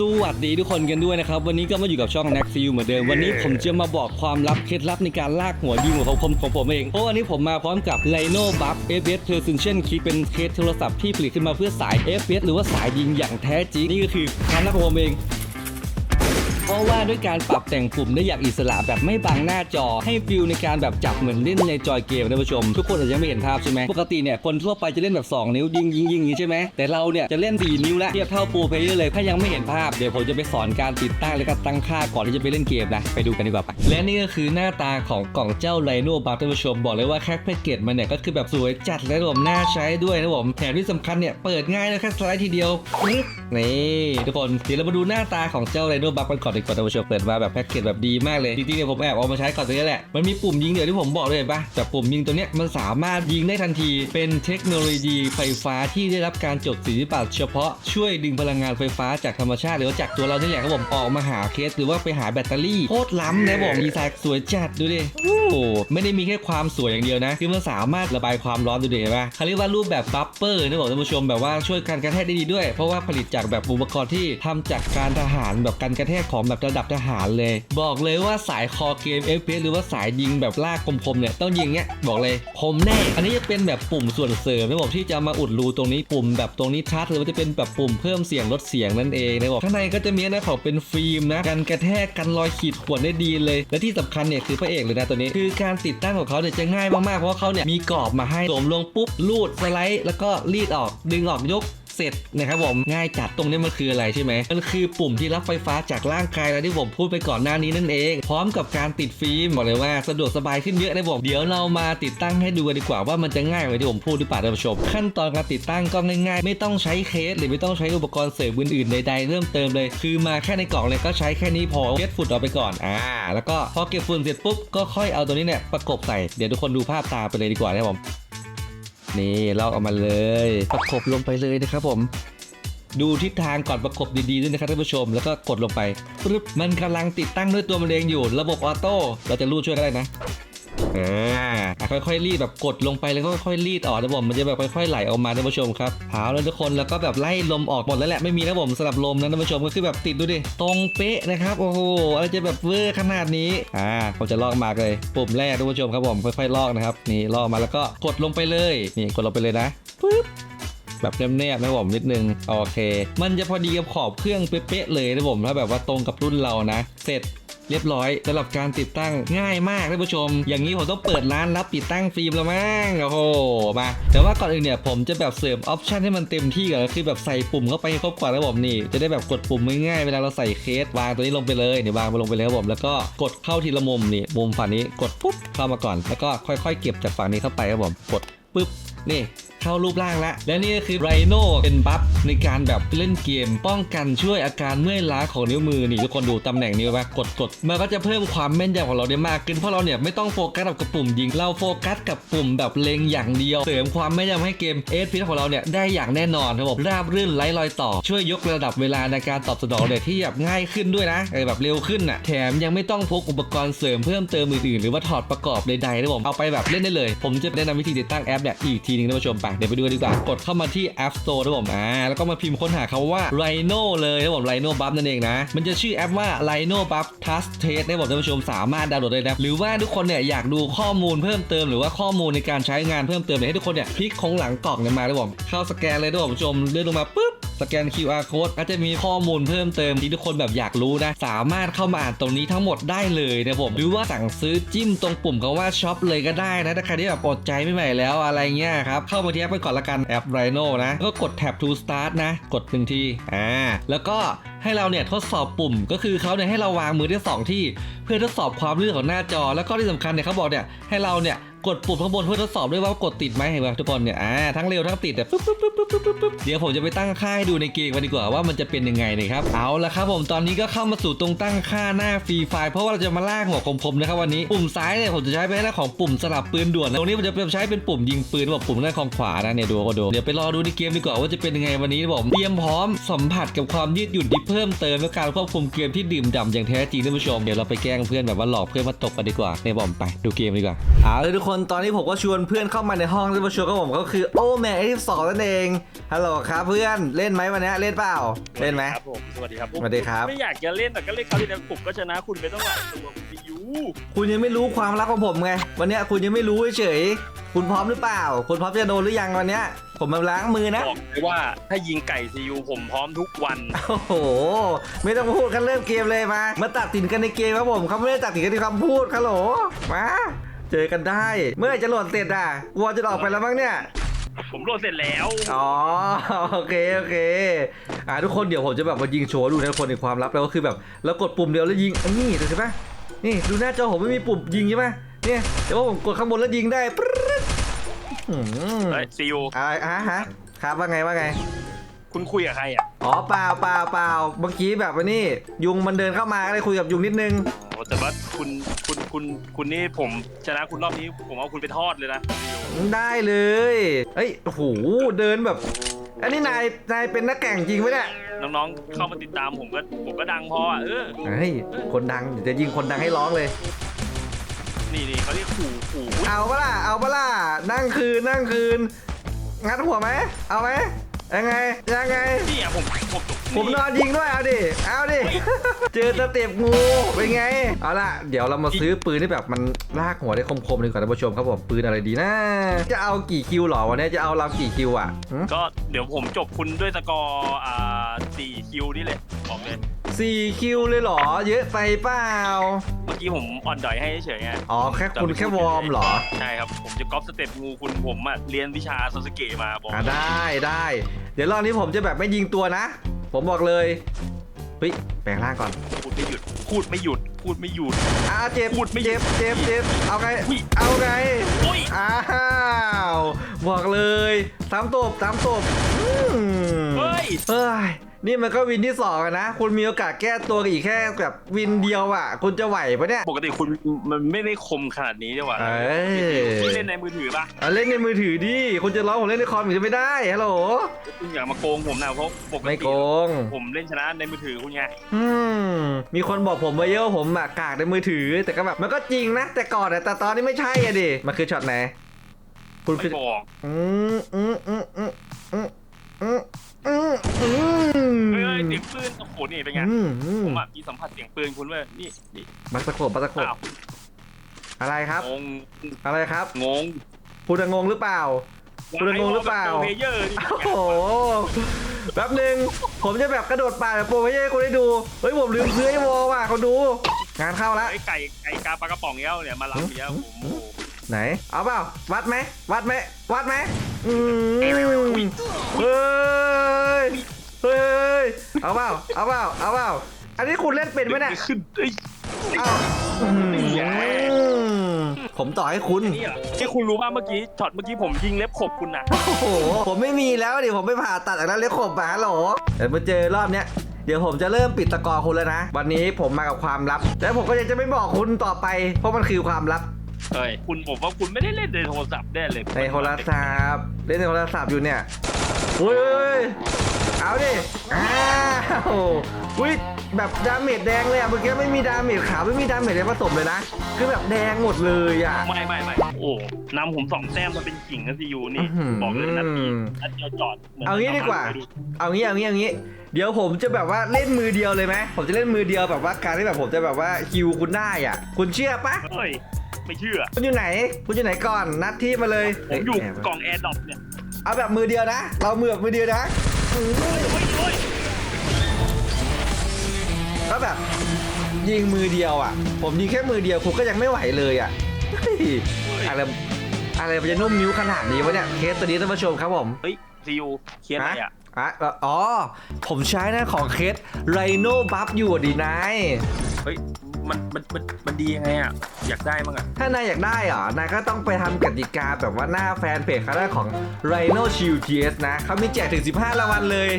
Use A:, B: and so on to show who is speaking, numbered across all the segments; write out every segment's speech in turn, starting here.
A: สวัสดีทุกคนกันด้วยนะครับ วันนี้ก็มาอยู่กับช่องนักซิลเหมือนเดิม วันนี้ผมจะมาบอกความลับเคล็ดลับในการลากหัวยิงของผมของผมเอง เพราะวันนี้ผมมาพร้อมกับ Lino Buff FPS Precision Kick เป็นเคสโทรศัพท์ที่ผลิตขึ้นมาเพื่อสาย FPS หรือว่าสายยิงอย่างแท้จริง นี่ก็คือความลับของผมเองเพ ราะว่าด้วยการปรับแต่งปุ่มได้อย่างอิสระแบบไม่บังหน้าจอ ให้ฟิลในการแบบจับเหมือนเล่นในจอยเกมนะผู้ชม ทุกคนอาจจะไม่เห็นภาพใช่ไหมปกติเนี่ยคนทั่วไปจะเล่นแบบ 2 นิ้วยิงยิงยิงอย่างนี้ใช่ไหมแต่เราเนี่ยจะเล่น 4 นิ้วแล้วเทียบเท่าโปรเพลเยอร์เลยถ้ายังไม่เห็นภาพเดี๋ยวผมจะไปสอนการติดตั้งและก็ตั้งค่าก่อนที่จะไปเล่นเกมนะไปดูกันดีกว่าไปและนี่ก็คือหน้าตาของกล่องเจ้าไลโน่บัฟท่านผู้ชมบอกเลยว่าแค่แพ็กเกจมันเนี่ยก็คือแบบสวยจัดและผมน่าใช้ด้วยนะผมแถมที่สำคัญเนี่ยเปิดง่ายเลยแค่สไลด์ทีเดียวนี่ทุกคนเดี๋ยวเรามาดูหน้าตาของเจ้าไลโนบัฟกันก่อนดีกว่าท่านผู้ชมเปิดมาแบบแพ็กเกจแบบดีมากเลยจริงๆเนี่ยผมแอบเอามาใช้ก่อนตัวนี้แหละมันมีปุ่มยิงเดี๋ยวที่ผมบอกเลยปะแต่ปุ่มยิงตัวเนี้ยมันสามารถยิงได้ทันที เป็นเทคโนโลยีไฟฟ้าที่ได้รับการจดสิทธิบัตรเฉพาะช่วยดึงพลังงานไฟฟ้าจากธรรมชาติหรือว่าจากตัวเรานี่แหละครับผมออกมาหาเคสหรือว่าไปหาแบตเตอรี่โคตรล้ำนะผมดีไซน์สวยจัดดูดิโอ้ไม่ได้มีแค่ความสวยอย่างเดียวนะ คือมันสามารถระบายความร้อนดูดิเห็นปะเขาเรียกว่ารูปแบบบัฟเฟอร์นะบอกท่านผู้ชมแบบว่าช่วยการกระแทกได้ดีด้วย เพราะว่าผลิตจากแบบอุปกรณ์ที่ทำจากการทหารแบบการกระแทกของแบบระดับทหารเลย บอกเลยว่าสายคอเกม FPS หรือว่าสายยิงแบบลากคมๆเนี่ยต้องยิงเนี้ยบอกเลยคมแน่ อันนี้จะเป็นแบบปุ่มส่วนเสริมนะบอกที่จะมาอุดรูตรงนี้ปุ่มแบบตรงนี้ทัชหรือว่าจะเป็นแบบปุ่มเพิ่มเสียงลดเสียงนั่นเองนะบอกข้างในก็จะมีนะเขาเป็นฟิล์มนะกันกระแทกกันรอยขีดข่วนได้ดีเลย และที่สำคัญเนี่ยคือพระเอกเลยนะตัวนี้ คือการติดตั้งของเขาเนี่ยจะง่ายมากๆเพราะเขาเนี่ยมีกรอบมาให้สวมลงปุ๊บลูดสไลด์แล้วก็รีดออกดึงออกยก เสร็จนะครับผมง่ายจัดตรงนี้มันคืออะไรใช่ไหมมันคือปุ่มที่รับไฟฟ้าจากร่างกายแล้วที่ผมพูดไปก่อนหน้านี้นั่นเอง พร้อมกับการติดฟิล์มบอกเลยว่าสะดวกสบายขึ้นเยอะนะผมเดี๋ยวเรามาติดตั้งให้ดูกันดีกว่าว่ามันจะง่ายกว่าที่ผมพูดหรือเปล่าท่านผู้ชม ขั้นตอนการติดตั้งก็ง่ายๆ ไม่ต้องใช้เคสหรือไม่ต้องใช้อุปกรณ์เสริมอื่นๆใดๆเริ่มเติมเลย คือมาแค่ในกล่องเลยก็ใช้แค่นี้พอเก็บฝุ่นออกไปก่อนอ่าแล้วก็พอเก็บฝุ่นเสร็จปุ๊บก็ค่อยเอาตัวนี้เนี่ยประกบใส่เดี๋ยวทุกคนดูภาพตาไปเลยดีกว่านะครับผม นี่ลอกออกมาเลย ประกบลงไปเลยนะครับผม ดูทิศทางก่อนประกบดีๆด้วยนะครับท่านผู้ชม แล้วก็กดลงไปปึ๊บมันกำลังติดตั้งด้วยตัวมันเองอยู่ ระบบออโต้เราจะรูดช่วยก็ได้นะ อ่าค่อยๆรีดแบบกดลงไปแล้วก็ค่อยๆรีดออกนะผมมันจะแบบค่อยๆไหลออกมาท่านผู้ชมครับเอาแล้วทุกคนแล้วก็แบบไล่ลมออกหมดแล้วแหละไม่มีนะผมสลับลมนะท่านผู้ชมก็คือแบบติดดูดิตรงเป๊ะนะครับโอ้โหอะไรจะแบบเวอร์ขนาดนี้อ่าผมจะลอกมาเลยปุ่มแรกท่านผู้ชมครับผมค่อยๆลอกนะครับนี่ลอกมาแล้วก็กดลงไปเลยนี่กดลงไปเลยนะปึ๊บแบบแนบๆนะผมนิดนึงโอเค มันจะพอดีกับขอบเครื่องเป๊ะๆเลยนะผมถ้าแบบว่าตรงกับรุ่นเรานะ เสร็จ เรียบร้อยสำหรับการติดตั้งง่ายมากท่านผู้ชม อย่างนี้ผมต้องเปิดร้านรับติดตั้งฟิล์มแล้วมั้งโอ้โหมาแต่ว่าก่อนอื่นเนี่ยผมจะแบบเสริมออปชันให้มันเต็มที่ก่อนก็คือแบบใส่ปุ่มเข้าไปครบก่อนนะผมนี่จะได้แบบกดปุ่มง่ายๆเวลาเราใส่เคสวางตัวนี้ลงไปเลยเนี่ยวางไปลงไปเลยครับผมแล้วก็กดเข้าทีละมุมนี่มุมฝั่งนี้กดปุ๊บเข้ามาก่อน แล้วก็ค่อย ๆ เก็บจากฝั่งนี้เข้าไปครับผมกดปุ๊บนี่ เข้ารูปร่างแล้วและนี่ก็คือไรโนเป็นบัฟในการแบบเล่นเกม ป้องกันช่วยอาการเมื่อยล้าของนิ้วมือนี่ทุกคนดูตำแหน่งนิ้วไหมกดกดมันก็จะเพิ่มความแม่นยำของเราได้มากขึ้นเพราะเราเนี่ยไม่ต้องโฟกัสกับปุ่มยิงเราโฟกัสกับปุ่มแบบเล็งอย่างเดียว เสริมความแม่นยำให้เกมเอสพีของเราเนี่ยได้อย่างแน่นอนครับผมราบรื่นไร้รอยต่อ ช่วยยกระดับเวลาในการตอบสนองเนี่ยที่แบบง่ายขึ้นด้วยนะเออแบบเร็วขึ้นอะแถมยังไม่ต้องพกอุปกรณ์เสริมเพิ่มเติมอื่นๆหรือว่าถอดประกอบใดๆนะผมเอาไปแบบเล่นได้เลย ผมจะแนะนำวิธีติดตั้งแอปเนี่ยอีกทีนึงท่านผู้ชมไปเดี๋ยวไปดูกันดีกว่ากดเข้ามาที่ App Store นะผมอ่าแล้วก็มาพิมพ์ค้นหาคำว่า Rhino เลยนะผม Rhino Buff นั่นเองนะ มันจะชื่อแอปว่า Rhino Buff Task Test นะผมท่านผู้ชมสามารถดาวน์โหลดได้นะหรือว่าทุกคนเนี่ยอยากดูข้อมูลเพิ่มเติมหรือว่าข้อมูลในการใช้งานเพิ่มเติมเนี่ยให้ทุกคนเนี่ยคลิกของหลังกล่องเนี่ยมานะผมเข้าสแกนเลยนะผมผู้ชมเลื่อนลงมาปุ๊บ สแกน QR code ก็จะมีข้อมูลเพิ่มเติมที่ทุกคนแบบอยากรู้นะ สามารถเข้ามาอ่านตรงนี้ทั้งหมดได้เลยนะผมหรือว่าสั่งซื้อจิ้มตรงปุ่มคำว่าช็อปเลยก็ได้นะถ้าใครที่แบบอดใจไม่ไหวแล้วอะไรเงี้ยครับ เข้ามาที่แอปไปก่อนละกันแอป Rhino นะ ก็กดแท็บ to start นะ กดหนึ่งทีอ่าแล้วก็ให้เราเนี่ยทดสอบปุ่มก็คือเขาเนี่ยให้เราวางมือที่สองที่ เพื่อทดสอบความลื่นของหน้าจอ แล้วก็ที่สำคัญเนี่ยเขาบอกเนี่ยให้เราเนี่ย กดปุ่มข้างบนเพื่อทดสอบด้วยว่ากดติดไหมเห็นไหมทุกคนเนี่ยอ่าทั้งเร็วทั้งติดเนี่ยปุ๊บปุ๊บปุ๊บปุ๊บปุ๊บปุ๊บปุ๊บเดี๋ยวผมจะไปตั้งค่าให้ดูในเกมกันดีกว่าว่ามันจะเป็นยังไงนะครับเอาละครับผมตอนนี้ก็เข้ามาสู่ตรงตั้งค่าหน้าฟรีไฟเพราะว่าเราจะมาลากหัวของผมนะครับวันนี้ปุ่มซ้ายเนี่ยผมจะใช้เป็นหน้าของปุ่มสลับปืนด่วนตรงนี้ผมจะใช้เป็นปุ่มยิงปืนแบบปุ่มด้าของขวานะเนี่ยดูก็ดูเดี๋ยวไปรอดูในเกมดีกว่าว่าจะเป็นยังไงวันนี้นะผมเตรียมพร้อมสัมผัสกับความยืดหยุ่นที่เพิ่มเติมและการควบคุมเกมที่ดื่มด่ำอย่างแท้จริงท่านผู้ชมเดี๋ยวเราไปแกล้งเพื่อนแบบว่าหลอกเพื่อนมาตกกันดีกว่าในบอมไปดูเกมดีกว่าเอาเลยทุกคนนตอนนี้ผมก็ชวนเพื่อนเข้ามาในห้องที่มาชวนกับผมก็คือโอ้แม่ไอ้สองนั่นเองฮัลโหลครับเพื่อนเล่นไหมวันนี้เล่นเปล่าเล่นไหม
B: ครับผมสวัสดีครับผม
A: สวัสดีครับ
B: ไม่อยากจะเล่นแต่ก็เล่นคราวที่แล้วผมก็ชนะคุณไปต้องหลายตัวคุณพียู
A: คุณยังไม่รู้ความลับของผมไง วันเนี้ยคุณยังไม่รู้เฉยๆคุณพร้อมหรือเปล่า คุณพร้อมจะโดนหรือยังวันเนี้ย ผมมาล้างมือนะ
B: บอกเลยว่าถ้ายิงไก่ซียูผมพร้อมทุกวัน
A: โอ้โห ไม่ต้องพูดกันเริ่มเกมเลยมา มาตัดสินกันในเกมครับผมเขาไม่ได้ตัดสินกันที่คำพูดครับโหลมา เจอกันได้ เมื่อไหร่จะโหลดเสร็จอะกลัวจะออกไปแล้วมั้งเนี่ย
B: ผมโหลดเสร็จแล้ว
A: อ๋อโอเคโอเคอ่าทุกคนเดี๋ยวผมจะแบบมายิงโชว์ดูนะทุกคนในความลับแล้วก็คือแบบเรากดปุ่มเดียวแล้วยิงอันนี้ดูใช่ปะนี่ดูหน้าจอผมไม่มีปุ่มยิงใช่ปะเนี่ยแต่ว่าผมกดข้างบนแล้วยิงได้ปรึ๊ดอืม
B: เฮ้ยซียู
A: อะไรอะฮะครับว่าไงว่าไง
B: คุณคุยกับใครอะ
A: อ๋อเปล่าเปล่าเปล่าเมื่อกี้แบบว่านี่ ยุงมันเดินเข้ามาก็เลยคุยกับยุงนิดนึง
B: อ๋อ แต่ว่าคุณคุณคุณคุณนี่ผมชนะคุณรอบนี้ผมเอาคุณไปทอดเลยนะซียู
A: ได้เลยเอ้ยโอ้โหเดินแบบ อันนี้นายนายเป็นนักแข่งจริงไหมเนี่ย
B: น้องๆเข้ามาติดตามผมก็ผมก็ดังพออะเออ
A: เฮ้ยคนดังเดี๋ยวจะยิงคนดังให้ร้องเลย
B: นี่นี่เขาเรียกขู่ขู่
A: เอาปะล่ะเอาปะล่ะนั่งคืนนั่งคืน งัดหัวไหมเอาไหมยังไงยังไง
B: นี่อะผมผม
A: ผมนอนยิงด้วยเอาดิเอาดิ เจอสเต็ปงูเป็นไง เอาล่ะ เดี๋ยวเรามาซื้อปืนที่แบบมันลากหัวได้คมๆดีกว่าท่านผู้ชมครับผมปืนอะไรดีนะ จะเอากี่คิวหรอวันนี้จะเอาเรากี่คิวอะหึ
B: ก็เดี๋ยวผมจบคุณด้วยสกอร์อ่าสี่คิวนี่แหละบอกเลย
A: สี่คิวเลยเหรอ เยอะไปเปล่า
B: เมื่อกี้ผมอ่อนดอยให้เฉยๆไง
A: อ๋อแค่คุณแค่วอร์มเหรอ
B: ใช่ครับ ผมจะก๊อปสเต็ปงูคุณผมอะเรียนวิชาซาสเกะมาบอก
A: อะได้ได้ เดี๋ยวรอบนี้ผมจะแบบไม่ยิงตัวนะ ผมบอกเลยเฮ้ยแปลงร่างก่อน
B: พูดไม่หยุด พูดไม่หยุด พูดไม่หยุด
A: อ่าเจ็บ
B: พูดไม่หยุ
A: เจ็
B: ด
A: บเจ็บเจ็บเอาไง
B: อุ๊ย
A: เอาไง
B: โอ้ย
A: อ้าวบอกเลยสามตบสามตบอืม
B: เฮ้ย
A: เฮ้ย นี่มันก็วินที่สองอะนะ คุณมีโอกาสแก้ตัวกันอีกแค่แบบวินเดียวอะ คุณจะไหวปะเนี่ย
B: ปกติคุณมันไม่ได้คมขนาดนี้ดีกว่า
A: เอ้ย
B: คุณเล่นในมือถือปะ
A: เอาเล่นในมือถือดิ คุณจะร้องผมเล่นในคอมอยู่จะไม่ได้ ฮัลโหล
B: คุณอย่ามาโกงผมนะเพราะปก
A: ไม่
B: ติ
A: โกง
B: ผมเล่นชนะในมือถือคุณไง
A: อืม มีคนบอกผมมาเยอะว่าผมอะกากในมือถือ แต่ก็แบบมันก็จริงนะ แต่ก่อนอะแต่ตอนนี้ไม่ใช่อะดิ มันคือช็อตไหน คุณ
B: ไม่บอก
A: อืมอืมอืมอืมอืมอืม อืมอืม
B: เฮ้ยเสียงปืนโอ้โหนี่เป็นไง
A: อืมอื
B: ผมมอะมีสัมผัสเสียงปืนคุณเว้ยนี่นี่
A: บัตะโขบบัตะโขบ
B: อ้าว
A: อะไรครับ
B: งง
A: อะไรครับ
B: งง
A: คุณจะงงหรือเปล่าคุณงงหรือเปล่า
B: เพลเยอร์นี่
A: โอ้โหแป๊บหนึ่งผมจะแบบกระโดดป่าแบบโปรไม่ให้คุณได้ดู เฮ้ยผมลืมซื้อไอ้วอลว่ะเขาดู งานเข้าแล้ว
B: ไอ้ไก่ไก่กาปลากระป๋องเงี้ยเนี่ยมารับเนี้ยผมโอ้โห
A: ไหน เอาเปล่า วัดไหมวัดไหมวัดไหมอืมเฮ้ ยเฮ้ยเอาเปล่าเอาเปล่าเอาเปล่าอันนี้คุณเล่นเป็นไหมเนี่ย
B: ขึ้นเอ้ย
A: เอ้าอืมผมต่อให้คุณ
B: นี่เหรอที่คุณรู้ป่ะเมื่อกี้ช็อตเมื่อกี้ผมยิงเล็บขบคุณน่ะ
A: โอ้โห ผมไม่มีแล้วดิผมไปผ่าตัดจากนั้นเล็กขบมาฮัลโหลเดี๋ยวมาเจอรอบเนี้ยเดี๋ยวผมจะเริ่มปิดตะกอคุณแล้วนะ วันนี้ผมมากับความลับ แล้วผมก็ยังจะไม่บอกคุณต่อไป เพราะมันคือความลับ
B: เฮ้ยคุณผมว่าคุณไม่ได้เล่นในโทรศัพท์แน่เลย
A: ในโทรศัพท์เล่นในโทรศัพท์อยู่เนี่ยอุ้ย เอาดิ อ้าวอุ้ยแบบดาเมจแดงเลยอะเมื่อกี้ไม่มีดาเมจขาวไม่มีดาเมจอะไรผสมเลยนะ คือแบบแดงหมดเลยอะ
B: ไม่ไม่ไม่โอ้นำผมสองแต้มมาเป็นกิ่งนะซียูนี่
A: อื้อหือ
B: บอกเลยนัดนี้นัดเดียวจอดหมืน
A: เอางี้ดีกว่า เอางี้เอางี้เอางี้ เดี๋ยวผมจะแบบว่าเล่นมือเดียวเลยไหมผมจะเล่นมือเดียวแบบว่าการที่แบบผมจะแบบว่าคิวคุณได้อะ คุณเชื่อปะ
B: เฮ้ย ไม่เชื่อ
A: คุณอยู่ไหน คุณอยู่ไหนก่อน นัดที่มาเลย
B: ผมอยู่
A: เแบ
B: กล่องแอร์ดรอปเนี่ย
A: เอาแบบมือเดียวนะ เรามือแบบมือเดียวนะ
B: โอ้ยโอ้ยโอ้ย
A: ก็แบบยิงมือเดียวอะ ผมยิงแค่มือเดียวคุณก็ยังไม่ไหวเลยอะอะไรอะไรมันจะนุ่มนิ้วขนาดนี้วะเนี่ยเคสตัวนี้ท่านผู้ชมครับผม
B: เฮ้ยซียูเคลียร์อะไรอะ
A: อะอ๋อ ผมใช้นะของเคสไรโนบัฟอยู่ดีนาย
B: เฮ้ย มันมันมันมันดียังไงอะอยากได้มั้งอะ
A: ถ้านายอยากได้เหรอนายก็ต้องไปทำกติกาแบบว่าหน้าแฟนเพจเขาได้ของ Rhino Shield TS นะเขามีแจกถึง 15 รางวัลเลย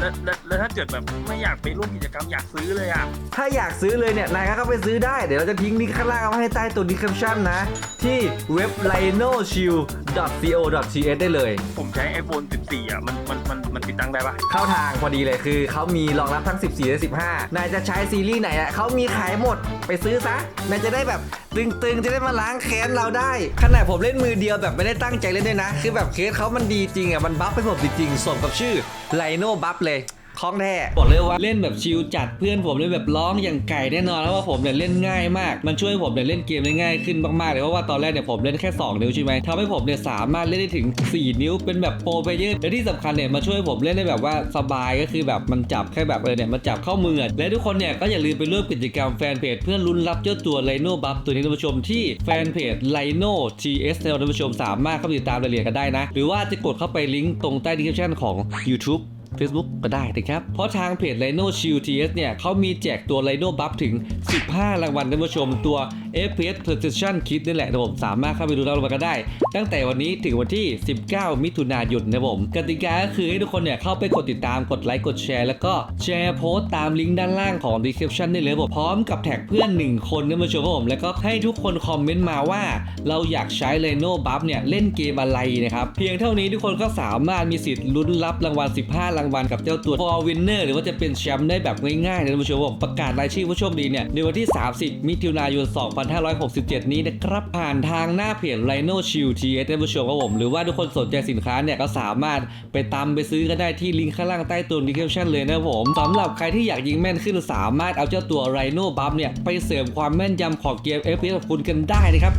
B: แล้วแล้วแล้วถ้าเกิดแบบไม่อยากไปร่วมกิจกรรมอยากซื้อเลยอะ
C: ถ้าอยากซื้อเลยเนี่ยนายก็เข้าไปซื้อได้ เดี๋ยวเราจะทิ้งลิงก์ข้างล่างเอาไว้ให้ใต้ตัว description นะ ที่เว็บ rhinoshield.co.th ได้เลย
B: ผมใช้ iPhone 14 อะ มันมันมันมันติดตั้งได้ปะ
C: เข้าทางพอดีเลยคือเขามีรองรับทั้ง 14 และ 15 นายจะใช้ซีรีส์ไหนอะเขามีขายหมดไปซื้อซะนายจะได้แบบตึงๆ จะได้มาล้างแค้นเราได้ขนาดผมเล่นมือเดียวแบบไม่ได้ตั้งใจเล่นด้วยนะ คือแบบเคสเขามันดีจริงอะมันบัฟไปผมจริงๆสมกับชื่อ ไลโนบัฟเลย คล้องแท้
A: บอกเลยว่าเล่นแบบชิลจัดเพื่อนผมเล่นแบบร้องอย่างไก่แน่นอนแล้วว่าผมเนี่ยเล่นง่ายมาก มันช่วยผมเนี่ยเล่นเกมได้ง่ายขึ้นมากๆเลยเพราะว่าตอนแรกเนี่ยผมเล่นแค่ 2 นิ้วใช่ไหมทำให้ผมเนี่ยสามารถเล่นได้ถึง 4 นิ้วเป็นแบบโปรเพลเยอร์และที่สำคัญเนี่ยมาช่วยผมเล่นได้แบบว่าสบายก็คือแบบมันจับแค่แบบเออเนี่ยมันจับเข้ามือและทุกคนเนี่ยก็อย่าลืมไปร่วมกิจกรรมแฟนเพจเพื่อลุ้นรับเจ้าตัวไลโนบัฟตัวนี้ท่านผู้ชมที่แฟนเพจไลโน TS ท่านผู้ชมสามารถเข้าไปติดตามรายละเอียดกันได้นะ หรือว่าจะกดเข้าไปลิงก์ตรงใต้ดีคริปชั่นของ YouTube Facebook ก็ได้นะครับ เพราะทางเพจ Rhino Shield TS เนี่ยเขามีแจกตัว Rhino Buff ถึง 15 รางวัลท่านผู้ชมตัว FPS Precision Kit นี่แหละนะผมสามารถเข้าไปดูรับรางวัลกันได้ ตั้งแต่วันนี้ถึงวันที่ 19 มิถุนายนนะผมกติกาก็คือให้ทุกคนเนี่ยเข้าไปกดติดตามกดไลค์กดแชร์แล้วก็แชร์โพสต์ตามลิงก์ด้านล่างของ description ได้เลยครับผมพร้อมกับแท็กเพื่อน 1 คนนะผู้ชมครับผมแล้วก็ให้ทุกคนคอมเมนต์มาว่า เราอยากใช้ Rhino Buff เนี่ยเล่นเกมอะไรนะครับเพียงเท่านี้ทุกคนก็สามารถมีสิทธิ์ลุ้นรับรางวัล 15 รางวัลกับเจ้าตัว For Winner หรือว่าจะเป็นแชมป์ได้แบบง่ายๆนะท่านผู้ชมผมประกาศรายชื่อผู้โชคดีเนี่ยในวันที่ 30 มิถุนายน 2567 นี้นะครับ ผ่านทางหน้าเพจ Rhino Shield TS ท่านผู้ชมครับผม หรือว่าทุกคนสนใจสินค้าเนี่ยก็สามารถไปตามไปซื้อกันได้ที่ลิงก์ข้างล่างใต้ตัว description เลยนะครับผมสำหรับใครที่อยากยิงแม่นขึ้นสามารถเอาเจ้าตัว Rhino Buff เนี่ยไปเสริมความแม่นยำของเกม FPS ของคุณกันได้นะครับ